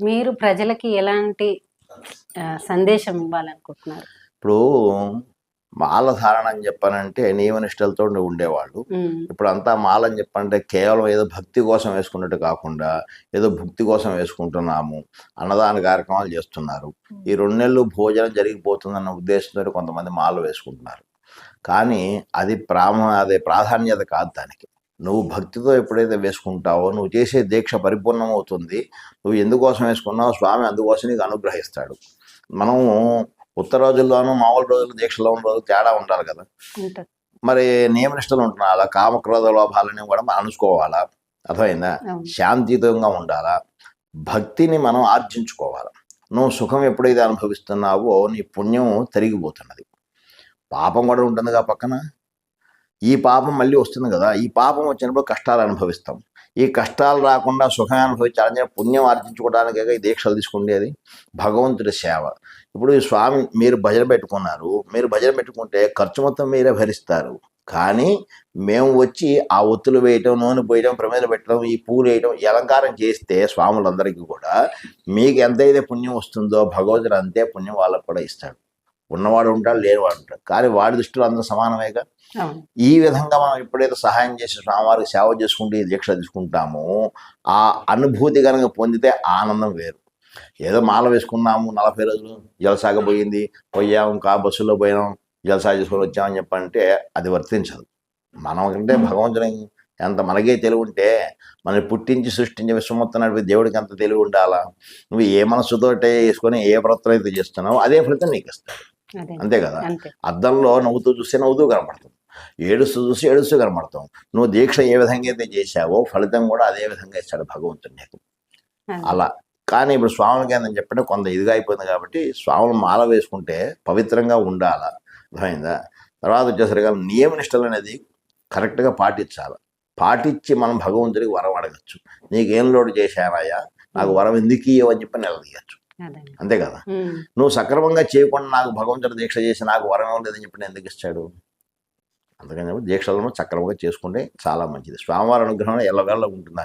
మీరు ప్రజలకి ఎలాంటి సందేశం ఇవ్వాలనుకుంటున్నారు? ఇప్పుడు మాల ధారణ అని చెప్పానంటే నియమనిష్టలతో ఉండేవాళ్ళు. ఇప్పుడు అంతా మాల అని చెప్పంటే కేవలం ఏదో భక్తి కోసం వేసుకున్నట్టు కాకుండా ఏదో భక్తి కోసం వేసుకుంటున్నాము అన్నదాన కార్యక్రమాలు చేస్తున్నారు. ఈ రెండు నెలలు భోజనం జరిగిపోతుందన్న ఉద్దేశంతో కొంతమంది మాల వేసుకుంటున్నారు. కానీ అది ప్రామ అదే ప్రాధాన్యత కాదు దానికి. నువ్వు భక్తితో ఎప్పుడైతే వేసుకుంటావో నువ్వు చేసే దీక్ష పరిపూర్ణమవుతుంది. నువ్వు ఎందుకోసం వేసుకున్నావో స్వామి అందుకోసం నీకు అనుగ్రహిస్తాడు. మనము ఉత్తర రోజుల్లోనూ మామూలు రోజులు దీక్షలో ఉన్న రోజులు తేడా ఉండాలి కదా. మరి నియమనిష్టలు ఉంటున్నా అలా కామక్రోధ లోపాలని కూడా మనం అణుచుకోవాలా అర్థమైందా. శాంతియుతంగా ఉండాలా? భక్తిని మనం ఆర్జించుకోవాలి? నువ్వు సుఖం ఎప్పుడైతే అనుభవిస్తున్నావో నీ పుణ్యం తరిగిపోతున్నది. పాపం కూడా ఉంటుందిగా పక్కన. ఈ పాపం మళ్ళీ వస్తుంది కదా ఈ పాపం వచ్చినప్పుడు కష్టాలు అనుభవిస్తాం. ఈ కష్టాలు రాకుండా సుఖం అనుభవించాలని చెప్పి పుణ్యం ఆర్జించుకోవడానికి ఈ దీక్షలు తీసుకుండేది భగవంతుడి సేవ. ఇప్పుడు ఈ స్వామి మీరు భజన పెట్టుకున్నారు మీరు భజన పెట్టుకుంటే ఖర్చు మొత్తం మీరే భరిస్తారు. కానీ మేము వచ్చి ఆ ఒత్తులు వేయటం నూనె పోయడం ప్రమేదలు పెట్టడం ఈ పూలు వేయడం ఈ అలంకారం చేస్తే స్వాములందరికీ కూడా మీకు ఎంతైతే పుణ్యం వస్తుందో భగవంతుడు అంతే పుణ్యం వాళ్ళకు కూడా ఇస్తాడు. ఉన్నవాడు ఉంటాడు లేనివాడు ఉంటాడు. కానీ వాడి దృష్టిలో అందరూ సమానమేగా? ఈ విధంగా మనం ఎప్పుడైతే సహాయం చేసి స్వామివారికి సేవ చేసుకుంటూ దీక్ష తీసుకుంటామో ఆ అనుభూతి కనుక పొందితే ఆనందం వేరు. ఏదో మాల వేసుకున్నాము నలభై రోజులు జలసాగ పోయింది పోయాము కా బస్సులో పోయాం జలసా చేసుకొని వచ్చామని చెప్పంటే అది వర్తించదు. మనం కంటే భగవంతుని ఎంత మనకే తెలివి ఉంటే మనం పుట్టించి సృష్టించి విశ్వమొత్తం నడిపి దేవుడికి ఎంత తెలివి ఉండాలా నువ్వు ఏ మనసుతోటే వేసుకొని ఏ వ్రతం అయితే చేస్తున్నావో అదే ఫలితం నీకు ఇస్తాడు. అంతే కదా? అద్దంలో నవ్వుతూ చూస్తే నవ్వుతూ కనపడుతుంది ఏడుస్తూ చూసి ఏడుస్తూ కనపడతాం. నువ్వు దీక్ష ఏ విధంగా అయితే చేశావో ఫలితం కూడా అదే విధంగా ఇస్తాడు భగవంతుడు నీకు. అలా. కానీ ఇప్పుడు స్వాములకి ఏందని చెప్పంటే కొంత ఇదిగా అయిపోయింది కాబట్టి స్వాములు మాల వేసుకుంటే పవిత్రంగా ఉండాలా? అర్థమైందా? తర్వాత వచ్చేసరిగా నియమనిష్టలు అనేది కరెక్ట్గా పాటించాలి? పాటించి మనం భగవంతుడికి వరం అడగచ్చు. నీకేం లోటు చేశానయ్యా? నాకు వరం ఎందుకు ఇయ్యవు అని చెప్పి నిలదీయచ్చు. అంతే కదా? నువ్వు సక్రమంగా చేయకుండా నాకు భగవంతుడు దీక్ష చేసి నాకు వరం ఇవ్వలేదని చెప్పి నేను ఎందుకు ఇచ్చాడు అందుకని చెప్పి దీక్షలను సక్రమంగా చేసుకుంటే చాలా మంచిది. స్వామివారి అనుగ్రహం ఎల్లవేళ ఉంటుంది